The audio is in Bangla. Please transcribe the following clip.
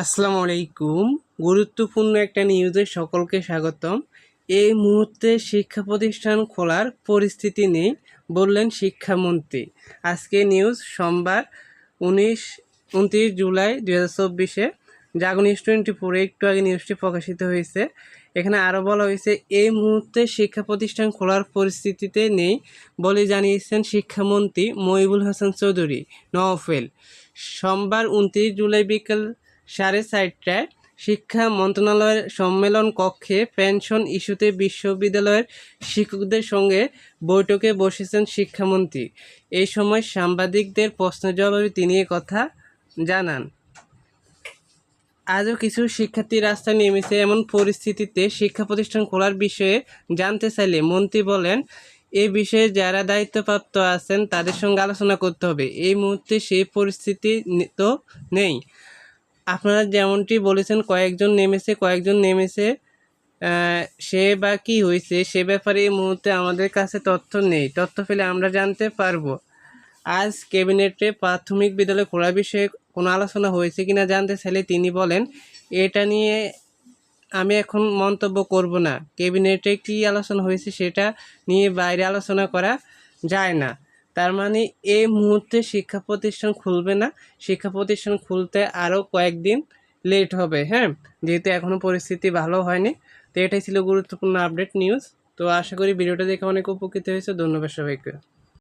আসসালামু আলাইকুম। গুরুত্বপূর্ণ একটা নিউজে সকলকে স্বাগতম। এই মুহূর্তে শিক্ষা প্রতিষ্ঠান খোলার পরিস্থিতি নেই বললেন শিক্ষামন্ত্রী। আজকে নিউজ সোমবার উনিশ, উনত্রিশ জুলাই দু হাজার চব্বিশে জাগন টোয়েন্টি ফোরে একটু আগে নিউজটি প্রকাশিত হয়েছে। এখানে আরও বলা হয়েছে, এই মুহূর্তে শিক্ষা প্রতিষ্ঠান খোলার পরিস্থিতিতে নেই বলে জানিয়েছেন শিক্ষামন্ত্রী মহিবুল হাসান চৌধুরী নওফেল সোমবার উনত্রিশ জুলাই বিকেল সাড়ে চারটায় শিক্ষা মন্ত্রণালয়ের সম্মেলন কক্ষে পেনশন ইস্যুতে বিশ্ববিদ্যালয়ের শিক্ষকদের সঙ্গে বৈঠকে বসেছেন শিক্ষামন্ত্রী। এই সময় সাংবাদিকদের প্রশ্নের জবাবে তিনি কথা জানান। আজও কিছু শিক্ষার্থী রাস্তায় নেমেছে এমন পরিস্থিতিতে শিক্ষা প্রতিষ্ঠান খোলার বিষয়ে জানতে চাইলে মন্ত্রী বলেন, এ বিষয়ে যারা দায়িত্বপ্রাপ্ত আছেন তাদের সঙ্গে আলোচনা করতে হবে। এই মুহূর্তে সেই পরিস্থিতি তো নেই। আপনারা যেমনটি বলেছেন, কয়েকজন নেমেছে কয়েকজন নেমেছে সে বা কি হয়েছে, সে ব্যাপারে এই মুহূর্তে আমাদের কাছে তথ্য নেই। তথ্য পেলে আমরা জানতে পারব। আজ ক্যাবিনেটে প্রাথমিক বিদ্যালয় খোলা বিষয়ে কোনো আলোচনা হয়েছে কিনা জানতে চাইলে তিনি বলেন, এটা নিয়ে আমি এখন মন্তব্য করব না। ক্যাবিনেটে কী আলোচনা হয়েছে সেটা নিয়ে বাইরে আলোচনা করা যায় না। তার মানে এই মুহূর্তে শিক্ষা প্রতিষ্ঠান খুলবে না। শিক্ষা প্রতিষ্ঠান খুলতে আরও কয়েকদিন লেট হবে হ্যাঁ? যেহেতু এখনও পরিস্থিতি ভালো হয়নি। তো এটাই ছিল গুরুত্বপূর্ণ আপডেট নিউজ তো আশা করি ভিডিওটা দেখে অনেক উপকৃত হয়েছে। ধন্যবাদ সবাইকে।